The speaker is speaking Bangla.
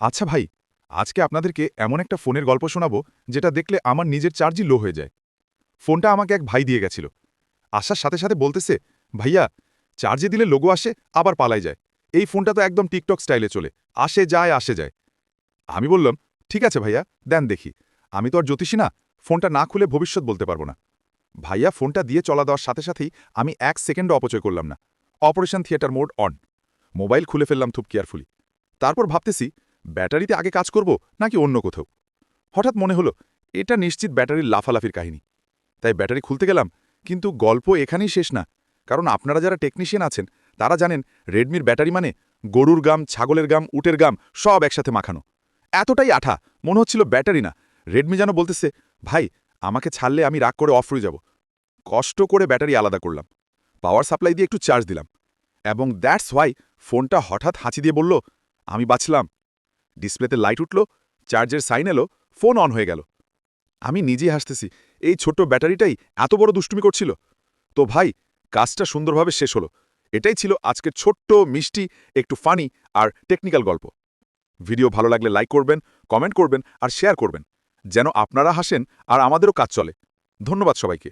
আচ্ছা ভাই, আজকে আপনাদেরকে এমন একটা ফোনের গল্প শোনাবো যেটা দেখলে আমার নিজের চার্জই লো হয়ে যায়। ফোনটা আমাকে এক ভাই দিয়ে গেছিল। আসার সাথে সাথে বলতেছে, ভাইয়া, চার্জে দিলে লোগো আসে, আবার পালাই যায়। এই ফোনটা তো একদম টিকটক স্টাইলে চলে। আসে যায় আসে যায়। আমি বললাম, ঠিক আছে ভাইয়া, দেন দেখি। আমি তো আর জ্যোতিষী না, ফোনটা না খুলে ভবিষ্যৎ বলতে পারব না। ভাইয়া, ফোনটা দিয়ে চলা দেওয়ার সাথে সাথেই আমি এক সেকেন্ডও অপচয় করলাম না। Operation theatre mode on. Mobile খুলে ফেললাম খুব কেয়ারফুলি তারপর ভাবতেছি ব্যাটারিতে আগে কাজ করব নাকি অন্য কোথাও? হঠাৎ মনে হলো, এটা নিশ্চিত ব্যাটারির লাফালাফির কাহিনী। তাই ব্যাটারি খুলতে গেলাম, কিন্তু গল্প এখানেই শেষ না। কারণ আপনারা যারা টেকনিশিয়ান আছেন, তারা জানেন রেডমির ব্যাটারি মানে গরুর গাম, ছাগলের গাম, উটের গাম, সব একসাথে মাখানো। এতটাই আঠা, মনে হচ্ছিল ব্যাটারি না। রেডমি যেন বলতেছে, ভাই, আমাকে ছাড়লে আমি রাগ করে অফ হয়ে যাব। কষ্ট করে ব্যাটারি আলাদা করলাম। পাওয়ার সাপ্লাই দিয়ে একটু চার্জ দিলাম। এবং দ্যাটস হোয়াই ফোনটা হঠাৎ হাঁচি দিয়ে বলল, আমি বাঁচলাম। ডিসপ্লেতে লাইট উঠল, চার্জের সাইন এলো, ফোন অন হয়ে গেল। আমি নিজেই হাসতেছি, এই ছোট্ট ব্যাটারিটাই এত বড় দুষ্টুমি করছিল। তো ভাই, কাজটা সুন্দরভাবে শেষ হলো। এটাই ছিল আজকের ছোট্ট, মিষ্টি, একটু ফানি আর টেকনিক্যাল গল্প। ভিডিও ভালো লাগলে লাইক করবেন, কমেন্ট করবেন আর শেয়ার করবেন, যেন আপনারা হাসেন আর আমাদেরও কাজ চলে। ধন্যবাদ সবাইকে।